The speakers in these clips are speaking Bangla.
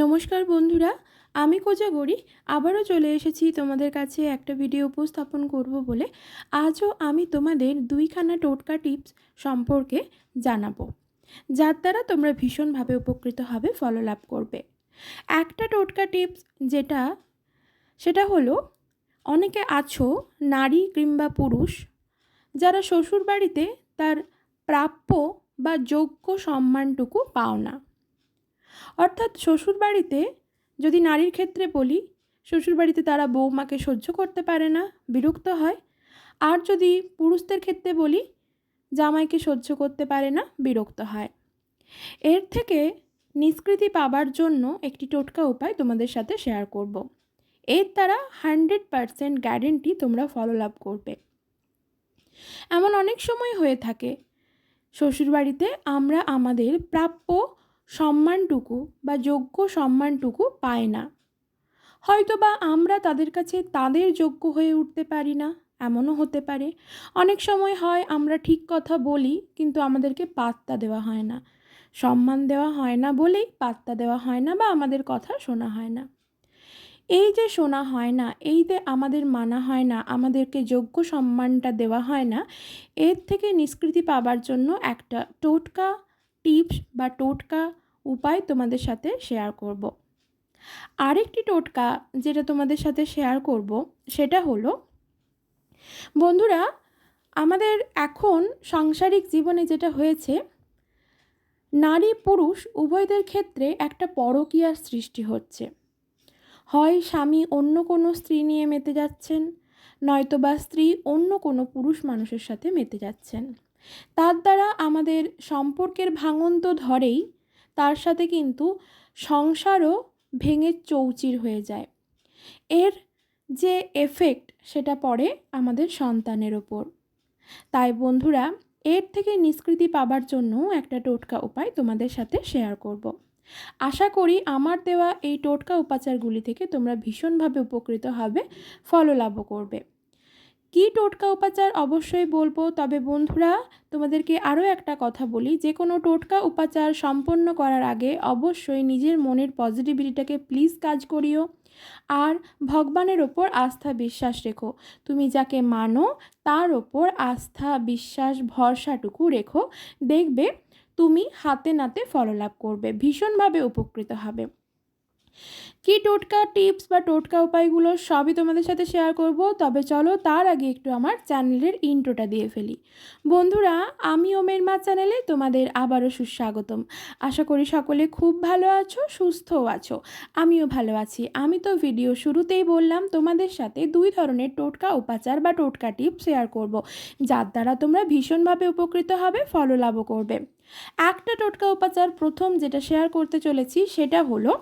নমস্কার বন্ধুরা, আমি কোজাগরি আবারও চলে এসেছি তোমাদের কাছে একটা ভিডিও উপস্থাপন করব বলে। আজও আমি তোমাদের দুইখানা টোটকা টিপস সম্পর্কে জানাব, যার দ্বারা তোমরা ভীষণভাবে উপকৃত হবে ফলো লাভ করবে। একটা টোটকা টিপস যেটা, সেটা হলো, অনেকে আছো, নারী কিংবা পুরুষ, যারা শ্বশুর বাড়িতে তার প্রাপ্য বা যোগ্য সম্মানটুকু পাও না। অর্থাৎ শ্বশুরবাড়িতে যদি নারীর ক্ষেত্রে বলি, শ্বশুরবাড়িতে তারা বৌমাকে সহ্য করতে পারে না, বিরক্ত হয়। আর যদি পুরুষদের ক্ষেত্রে বলি, জামাইকে সহ্য করতে পারে না, বিরক্ত হয়। এর থেকে নিষ্কৃতি পাবার জন্য একটি টোটকা উপায় তোমাদের সাথে শেয়ার করব। এর দ্বারা হান্ড্রেড পারসেন্ট গ্যারেন্টি তোমরা ফলো লাভ করবে। এমন অনেক সময় হয়ে থাকে, শ্বশুরবাড়িতে আমরা আমাদের প্রাপ্য সম্মানটুকু বা যোগ্য সম্মানটুকু পায় না। হয়তো বা আমরা তাদের কাছে তাদের যোগ্য হয়ে উঠতে পারি না, এমনও হতে পারে। অনেক সময় হয় আমরা ঠিক কথা বলি, কিন্তু আমাদেরকে পাত্তা দেওয়া হয় না। সম্মান দেওয়া হয় না বলেই পাত্তা দেওয়া হয় না বা আমাদের কথা শোনা হয় না। এই যে শোনা হয় না, এই যে আমাদের মানা হয় না, আমাদেরকে যোগ্য সম্মানটা দেওয়া হয় না, এর থেকে নিষ্কৃতি পাবার জন্য একটা টোটকা টিপস বা টোটকা উপায় তোমাদের সাথে শেয়ার করব। আরেকটি টোটকা যেটা তোমাদের সাথে শেয়ার করব, সেটা হলো, বন্ধুরা, আমাদের এখন সাংসারিক জীবনে যেটা হয়েছে, নারী পুরুষ উভয়দের ক্ষেত্রে একটা পরকীয়ার সৃষ্টি হচ্ছে হয় স্বামী অন্য কোনো স্ত্রী নিয়ে মেতে যাচ্ছেন নয়তো বা স্ত্রী অন্য কোনো পুরুষ মানুষের সাথে মেতে যাচ্ছেন তার দ্বারা আমাদের সম্পর্কের ভাঙন তো ধরেই তার সাথে কিন্তু সংসারও ভেঙে চৌচির হয়ে যায়। এর যে এফেক্ট সেটা পড়ে আমাদের সন্তানের ওপর। তাই বন্ধুরা, এর থেকে নিষ্কৃতি পাবার জন্য একটা টোটকা উপায় তোমাদের সাথে শেয়ার করব। আশা করি আমার দেওয়া এই টোটকা উপাচারগুলি থেকে তোমরা ভীষণভাবে উপকৃত হবে ফলো লাভও করবে। কী টোটকা উপাচার অবশ্যই বলব। তবে বন্ধুরা, তোমাদেরকে আরও একটা কথা বলি। যে কোনো টোটকা উপাচার সম্পন্ন করার আগে অবশ্যই নিজের মনের পজিটিভিটিটাকে প্লিজ কাজ করিও। আর ভগবানের ওপর আস্থা বিশ্বাস রেখো। তুমি যাকে মানো, তার ওপর আস্থা, বিশ্বাস, ভরসাটুকু রেখো। দেখবে, তুমি হাতে নাতে ফললাভ করবে, ভীষণভাবে উপকৃত হবে। কি টোটকা টিপস বা টোটকা উপায়গুলো সবই তোমাদের সাথে শেয়ার করব, তবে চলো তার আগে একটু আমার চ্যানেলের ইন্ট্রোটা দিয়ে ফেলি। বন্ধুরা, আমি ওমের মা চ্যানেলে তোমাদের আবারও সুস্বাগতম। আশা করি সকলে খুব ভালো আছো, সুস্থও আছো। আমিও ভালো আছি। আমি তো ভিডিও শুরুতেই বললাম তোমাদের সাথে দুই ধরনের টোটকা উপাচার বা টোটকা টিপস শেয়ার করব, যার দ্বারা তোমরা ভীষণভাবে উপকৃত হবে ফলো লাভও করবে। একটা টোটকা উপাচার প্রথম যেটা শেয়ার করতে চলেছি সেটা হলো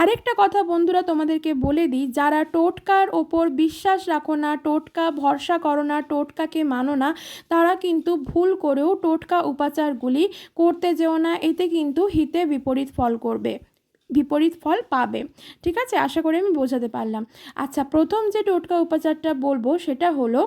আরেকটা কথা বন্ধুরা তোমাদেরকে বলে দিই, যারা টোটকার ওপর বিশ্বাস রাখো না, টোটকা ভরসা করো না, টোটকাকে মানো না, তারা কিন্তু ভুল করেও টোটকা উপাচারগুলি করতে যেও না, এতে কিন্তু হিতে বিপরীত ফল করবে, বিপরীত ফল পাবে। ঠিক আছে? আশা করি আমি বোঝাতে পারলাম। আচ্ছা প্রথম যে টোটকা উপাচারটা বলব, সেটা হলো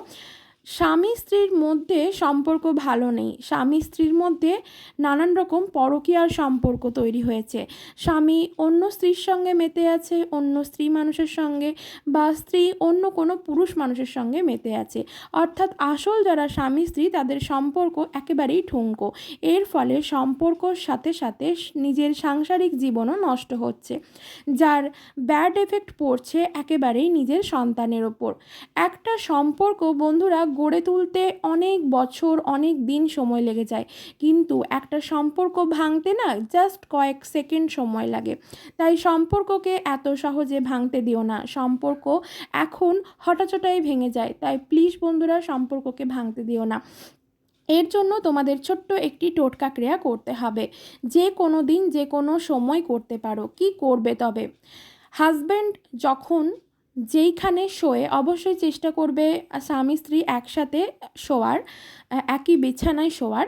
স্বামী স্ত্রীর মধ্যে সম্পর্ক ভালো নেই। স্বামী স্ত্রীর মধ্যে নানান রকম পরকীয়ার সম্পর্ক তৈরি হয়েছে। স্বামী অন্য স্ত্রীর সঙ্গে মেতে আছে, অন্য স্ত্রী মানুষের সঙ্গে বা স্ত্রী অন্য কোনো পুরুষ মানুষের সঙ্গে মেতে আছে। অর্থাৎ আসল যারা স্বামী স্ত্রী, তাদের সম্পর্ক একেবারেই ঠুঙ্কো এর ফলে সম্পর্কর সাথে সাথে নিজের সাংসারিক জীবনও নষ্ট হচ্ছে। যার ব্যাড এফেক্ট পড়ছে একেবারেই নিজের সন্তানের ওপর। একটা সম্পর্ক বন্ধুরা গড়ে তুলতে অনেক বছর, অনেক দিন সময় লেগে যায়। কিন্তু একটা সম্পর্ক ভাঙতে না জাস্ট কয়েক সেকেন্ড সময় লাগে। তাই সম্পর্ককে এত সহজে ভাঙতে দিও না। সম্পর্ক এখন হঠাৎটাই ভেঙে যায়। তাই প্লিজ বন্ধুরা সম্পর্ককে ভাঙতে দিও না। এর জন্য তোমাদের ছোট্ট একটি টোটকা ক্রিয়া করতে হবে। যে কোনো দিন, যে কোনো সময় করতে পারো। কি করবে তবে? হাজব্যান্ড যখন যেইখানে শোয়ে অবশ্যই চেষ্টা করবে স্বামী স্ত্রী একসাথে শোয়ার একই বিছানায় শোয়ার।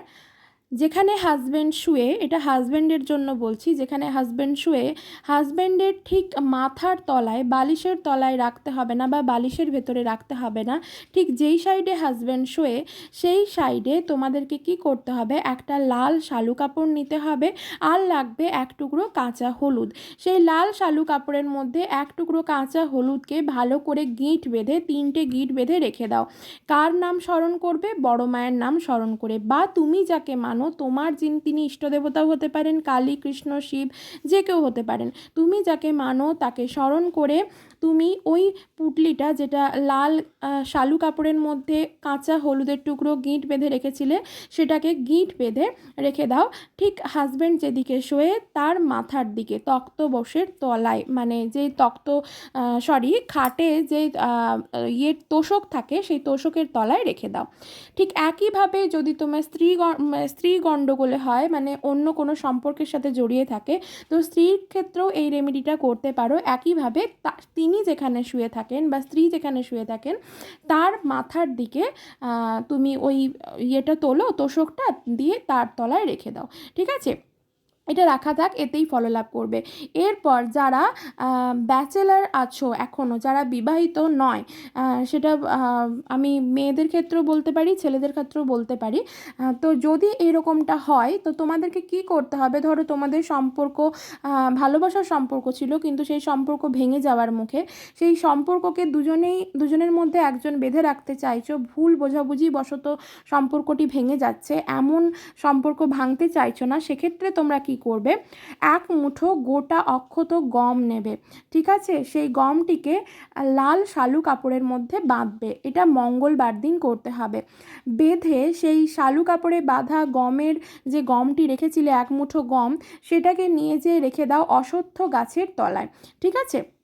যেখানে হাজব্যান্ড শুয়ে, এটা হাজব্যান্ডের জন্য বলছি, যেখানে হাজব্যান্ড শুয়ে হাজব্যান্ডের ঠিক মাথার তলায়, বালিশের তলায় রাখতে হবে না বা বালিশের ভেতরে রাখতে হবে না। ঠিক যেই সাইডে হাজব্যান্ড শুয়ে, সেই সাইডে তোমাদেরকে কি করতে হবে? একটা লাল শালু কাপড় নিতে হবে আর লাগবে এক টুকরো কাঁচা হলুদ। সেই লাল শালু কাপড়ের মধ্যে এক টুকরো কাঁচা হলুদকে ভালো করে গিঁট বেঁধে, তিনটে গিঁট বেঁধে রেখে দাও। কার নাম স্মরণ করবে? বড় মায়ের নাম স্মরণ করে। বা তুমি যাকে মানো তোমার যিনি তিনি ইষ্টদেবতাও হতে পারেন কালী কৃষ্ণ শিব, যে কেউ হতে পারেন। তুমি যাকে মানো তাকে স্মরণ করে তুমি ওই পুটলিটা যেটা লাল শালু কাপড়ের মধ্যে কাঁচা হলুদের টুকরো গিঁট বেঁধে রেখেছিলে, সেটাকে গিঁট বেঁধে রেখে দাও। ঠিক হাজব্যান্ড যেদিকে শোয়ে তার মাথার দিকে তক্ত বসের তলায় মানে যে তক্ত সরি খাটে যে ইয়ে তোষক থাকে, সেই তোষকের তলায় রেখে দাও। ঠিক একইভাবে যদি তোমার স্ত্রী স্ত্রী গণ্ডগোলে হয় মানে অন্য কোনো সম্পর্কের সাথে জড়িয়ে থাকে, তো স্ত্রীর ক্ষেত্রেও এই রেমেডিটা করতে পারো। একইভাবে তা- তিনি যেখানে শুয়ে থাকেন বা স্ত্রী যেখানে শুয়ে থাকেন, তার মাথার দিকে তুমি ওই ইয়েটা তোলো, তোষকটা দিয়ে তার তলায় রেখে দাও। ঠিক আছে? এটা রাখা থাক, এতেই ফললাভ করবে। এরপর যারা ব্যাচেলার আছো এখনও যারা বিবাহিত নয় সেটা আমি মেয়েদের ক্ষেত্রেও বলতে পারি, ছেলেদের ক্ষেত্রেও বলতে পারি। তো যদি এরকমটা হয়, তো তোমাদেরকে কি করতে হবে? ধরো তোমাদের সম্পর্ক ভালোবাসার সম্পর্ক ছিল, কিন্তু সেই সম্পর্ক ভেঙে যাওয়ার মুখে, সেই সম্পর্ককে দুজনেই, দুজনের মধ্যে একজন বেঁধে রাখতে চাইছো, ভুল বোঝাবুঝি বশত সম্পর্কটি ভেঙে যাচ্ছে, এমন সম্পর্ক ভাঙতে চাইছো না, সেক্ষেত্রে তোমরা কি করবে। এক মুঠো গোটা অক্ষত গম নেবে। ঠিক আছে? সেই গমটিকে লাল শালু কাপড়ের মধ্যে বাঁধবে। এটা মঙ্গলবার দিন করতে হবে। বেঁধে সেই শালু কাপড়ে বাঁধা গমের যে গমটি রেখেছিলে, এক মুঠো গম, সেটাকে নিয়ে যেয়ে রেখে দাও অসত্য গাছের তলায়। ঠিক আছে?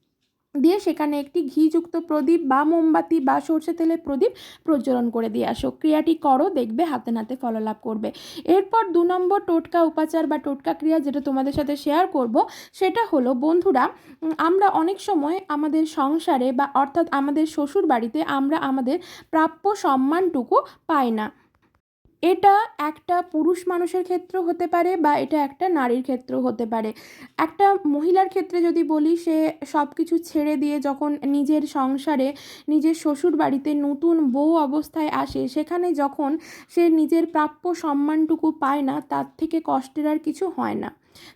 দিয়ে সেখানে একটি ঘিযুক্ত প্রদীপ বা মোমবাতি বা সর্ষে তেলের প্রদীপ প্রজ্বলন করে দিয়ে আসো। ক্রিয়াটি করো, দেখবে হাতে নাতে ফললাভ করবে। এরপর দু নম্বর টোটকা উপাচার বা টোটকা ক্রিয়া যেটা তোমাদের সাথে শেয়ার করব, সেটা হলো, বন্ধুরা আমরা অনেক সময় আমাদের সংসারে বা অর্থাৎ আমাদের শ্বশুর বাড়িতে আমরা আমাদের প্রাপ্য সম্মানটুকু পাই না। এটা একটা পুরুষ মানুষের ক্ষেত্র হতে পারে বা এটা একটা নারীর ক্ষেত্র হতে পারে। একটা মহিলার ক্ষেত্রে যদি বলি, সে সব কিছু ছেড়ে দিয়ে যখন নিজের সংসারে নিজের শ্বশুর বাড়িতে নতুন বউ অবস্থায় আসে, সেখানে যখন সে নিজের প্রাপ্য সম্মানটুকু পায় না, তার থেকে কষ্টের আর কিছু হয় না।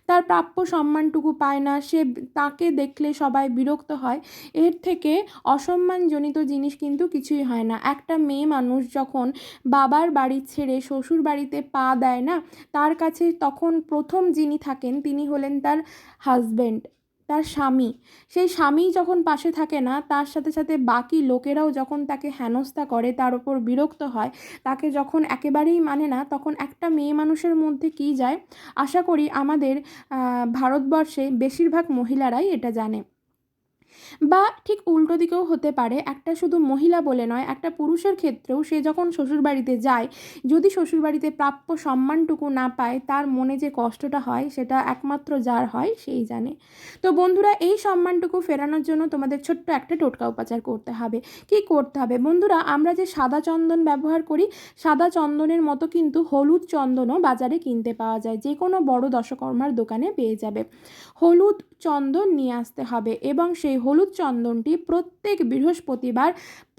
তার প্রাপ্য সম্মানটুকু পায় না। সে তাকে দেখলে সবাই বিরক্ত হয়। এর থেকে অসম্মানজনিত জিনিস কিন্তু কিছুই হয় না। একটা মেয়ে মানুষ যখন বাবার বাড়ি ছেড়ে শ্বশুর বাড়িতে পা দেয় না, তার কাছে তখন প্রথম যিনি থাকেন, তিনি হলেন তার হাজবেন্ড তার স্বামী। সেই স্বামী যখন পাশে থাকে না, তার সাথে সাথে বাকি লোকেরাও যখন তাকে হেনস্থা করে, তার ওপর বিরক্ত হয়, তাকে যখন একেবারেই মানে না, তখন একটা মেয়ে মানুষের মধ্যে কি যায়? আশা করি আমাদের ভারতবর্ষে বেশিরভাগ মহিলারাই এটা জানে। বা ঠিক উল্টো দিকেও হতে পারে। একটা শুধু মহিলা বলে নয়, একটা পুরুষের ক্ষেত্রেও সে যখন শ্বশুরবাড়িতে যায়, যদি শ্বশুরবাড়িতে প্রাপ্য সম্মানটুকু না পায়, তার মনে যে কষ্টটা হয়, সেটা একমাত্র যার হয়, সেই জানে। তো বন্ধুরা, এই সম্মানটুকু ফেরানোর জন্য তোমাদের ছোট্ট একটা টোটকা উপাচার করতে হবে। কি করতে হবে? বন্ধুরা, আমরা যে সাদা চন্দন ব্যবহার করি, সাদা চন্দনের মতো কিন্তু হলুদ চন্দনও বাজারে কিনতে পাওয়া যায়। যে কোনো বড় দশকর্মার দোকানে পেয়ে যাবে। হলুদ চন্দন নিয়ে আসতে হবে এবং সেই হলুদ চন্দনটি প্রত্যেক বৃহস্পতিবার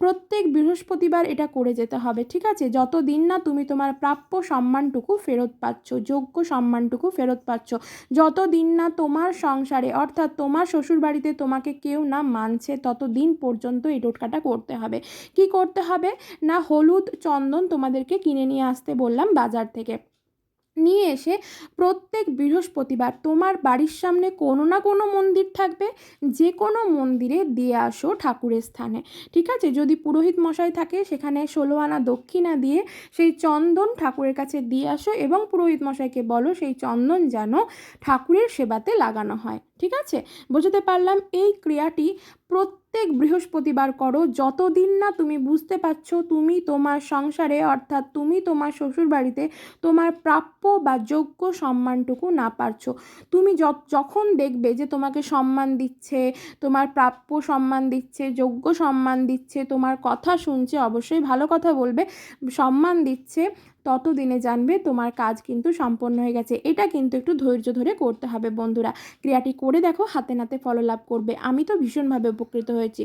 প্রত্যেক বৃহস্পতিবার এটা করে যেতে হবে, ঠিক আছে? যতদিন না তুমি তোমার প্রাপ্য সম্মানটুকু ফেরত পাচ্ছ, যোগ্য সম্মানটুকু ফেরত পাচ্ছ, যতদিন না তোমার সংসারে, অর্থাৎ তোমার শ্বশুরবাড়িতে তোমাকে কেউ না মানছে, ততদিন পর্যন্ত এই টোটকাটা করতে হবে। কি করতে হবে? না হলুদ চন্দন তোমাদেরকে কিনে নিয়ে আসতে বললাম বাজার থেকে। নিয়ে এসে প্রত্যেক বৃহস্পতিবার তোমার বাড়ির সামনে কোনো না কোনো মন্দির থাকবে যে কোনো মন্দিরে দিয়ে আসো ঠাকুরের স্থানে। ঠিক আছে? যদি পুরোহিত মশাই থাকে, সেখানে ষোলো আনা দক্ষিণা দিয়ে সেই চন্দন ঠাকুরের কাছে দিয়ে আসো এবং পুরোহিত মশাইকে বলো সেই চন্দন যেন ঠাকুরের সেবাতে লাগানো হয়। ঠিক আছে? বোঝাতে পারলাম এই ক্রিয়াটি প্রত্যেক বৃহস্পতিবার করো, যতদিন না তুমি বুঝতে পারছ তুমি তোমার সংসারে, অর্থাৎ তুমি তোমার শ্বশুরবাড়িতে তোমার প্রাপ্য বা যোগ্য সম্মানটুকু না পারছ। তুমি যখন দেখবে যে তোমাকে সম্মান দিচ্ছে, তোমার প্রাপ্য সম্মান দিচ্ছে, যোগ্য সম্মান দিচ্ছে, তোমার কথা শুনছে, অবশ্যই ভালো কথা বলবে, সম্মান দিচ্ছে তত দিনে জানবে তোমার কাজ কিন্তু সম্পন্ন হয়ে গেছে। এটা কিন্তু একটু ধৈর্য ধরে করতে হবে বন্ধুরা। ক্রিয়াটি করে দেখো, হাতে নাতে ফলো লাভ করবে। আমি তো ভীষণভাবে উপকৃত হয়েছি।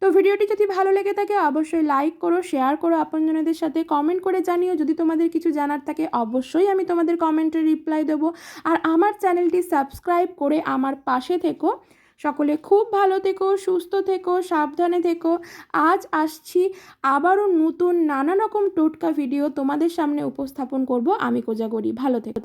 তো ভিডিওটি যদি ভালো লেগে থাকে, অবশ্যই লাইক করো শেয়ার করো আপনজনদের সাথে। কমেন্ট করে জানিও। যদি তোমাদের কিছু জানার থাকে, অবশ্যই আমি তোমাদের কমেন্টে রিপ্লাই দেবো। আর আমার চ্যানেলটি সাবস্ক্রাইব করে আমার পাশে থেকো। সকলে খুব ভালো থেকো, সুস্থ থেকো, সাবধানে থেকো। আজ আসছি আবারও নতুন নানা রকম টোটকা ভিডিও তোমাদের সামনে উপস্থাপন করব। আমি কোজাগরি, ভালো থেকো।